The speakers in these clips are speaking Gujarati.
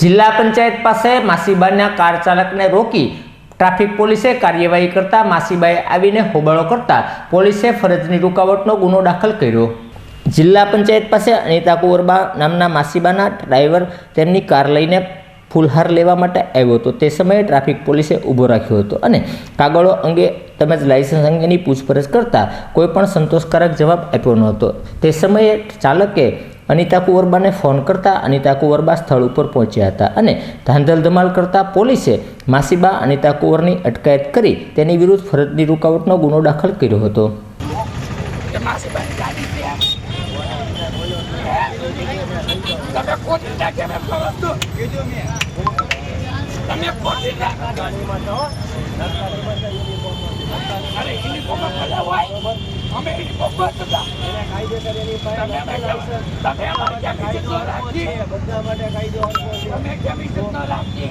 જિલ્લા પંચાયત પાસે માસીબાના કાર ચાલકને રોકી ટ્રાફિક પોલીસે કાર્યવાહી કરતા માસીબાએ આવીને હોબાળો કરતા પોલીસે ફરજની રૂકાવટનો ગુનો દાખલ કર્યો. જિલ્લા પંચાયત પાસે અનિતા કુંવરબા નામના માસીબાના ડ્રાઈવર તેમની કાર લઈને ફૂલહાર લેવા માટે આવ્યો હતો. તે સમયે ટ્રાફિક પોલીસે ઊભો રાખ્યો હતો અને કાગળો અંગે તેમજ લાયસન્સ અંગેની પૂછપરછ કરતાં કોઈ પણ સંતોષકારક જવાબ આપ્યો ન હતો તે સમયે ચાલકે અનિતા કુંવરબાને ફોન કરતા અનિતા કુંવરબા સ્થળ ઉપર પહોંચ્યા હતા અને ધાંધલ ધમાલ કરતા પોલીસે માસીબા અનિતા કુંવરની અટકાયત કરી તેની વિરુદ્ધ ફરજની રૂકાવટનો ગુનો દાખલ કર્યો હતો તમે ખોટી ના કેમ એમ કરો છો? તમે ખોટી ના અરે યુનિફોર્મ ભલે હોય અમે મફત તમે અમારે કેમ- તમે અમારી બધા માટે કાયદો રાખી તમે કેમ ઇજ્જત ન રાખી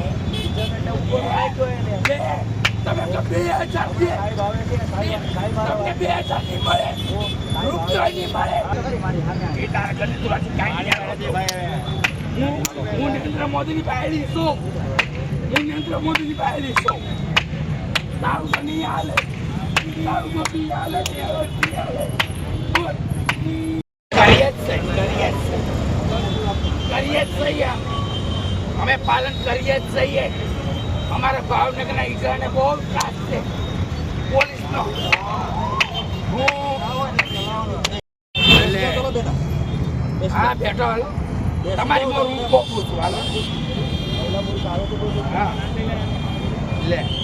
લે, તમે તો નહીં મળે. રૂપિયો મોદીની પાયલી છું. હું મોદીની પાયલી છું. તારું તો નહીં હાલે. કરીએ જ છીએ અમે. પાલન કરીએ જ છીએ. અમારા ભાવનગરના ઈજાને બહુ ત્રાસ છે. પોલીસનો. હું હા બેઠો હાલો. તમારી મોર હું મોકલું છું હાલો. હા. લે.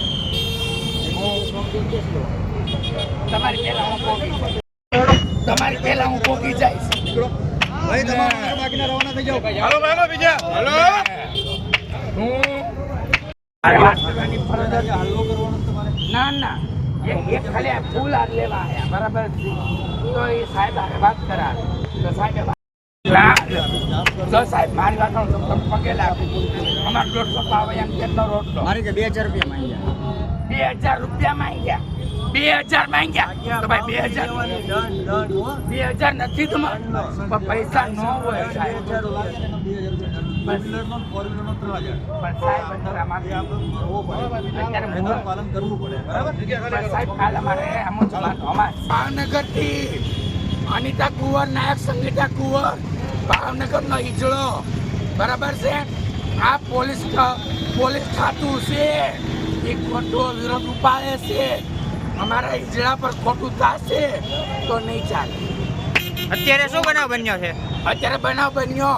તમારી પહેલા હું તમારી પહેલા હું કોકી જઈશ. ભાઈ તમારા બાકીના રવાના થઈ હાલો બીજા. હાલો. ના ના. એક ખાલી આ ફૂલ હાથ લેવા બરાબર? તો એ સાહેબ વાત કરા તો સાહેબે સાહેબ મારી વાત પગે લાગો અમાર દોઢસો પાવે એમ કેટલો રોટલો મારી કે બે હજાર રૂપિયા માંગ્યા. બે હજાર રૂપિયા માંગ્યા બે હજાર માંગ્યા ભાઈ બે હજાર બે હજાર નથી તમારે પૈસા ન હોય સાહેબ અનિતા કુંવર નાયક સંગીતા કુંવર ભાવનગરનો ઈજળો. બરાબર છે? આ પોલીસ પોલીસ ખાતું છે. એ ખોટો વિરોધ ઉપાડે છે. અમારા ઈજળા પર ખોટું થશે તો નહીં ચાલે. અત્યારે શું બનાવ બન્યો છે? અત્યારે બનાવ બન્યો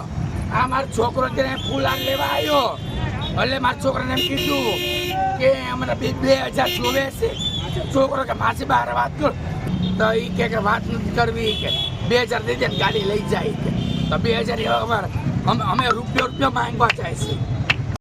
આ મારો છોકરો તેને ફૂલાર લેવા આવ્યો. એટલે મારા છોકરાને એમ કીધું કે અમને બે બે હજાર જોવે છે. છોકરો કે માસી બહાર વાત કર. તો એ કે વાત નથી કરવી કે બે હજાર દઈ દે ને ગાડી લઈ જાય બે હજાર અમારે. અમે અમે રૂપિયો રૂપિયો માંગવા જાય છે.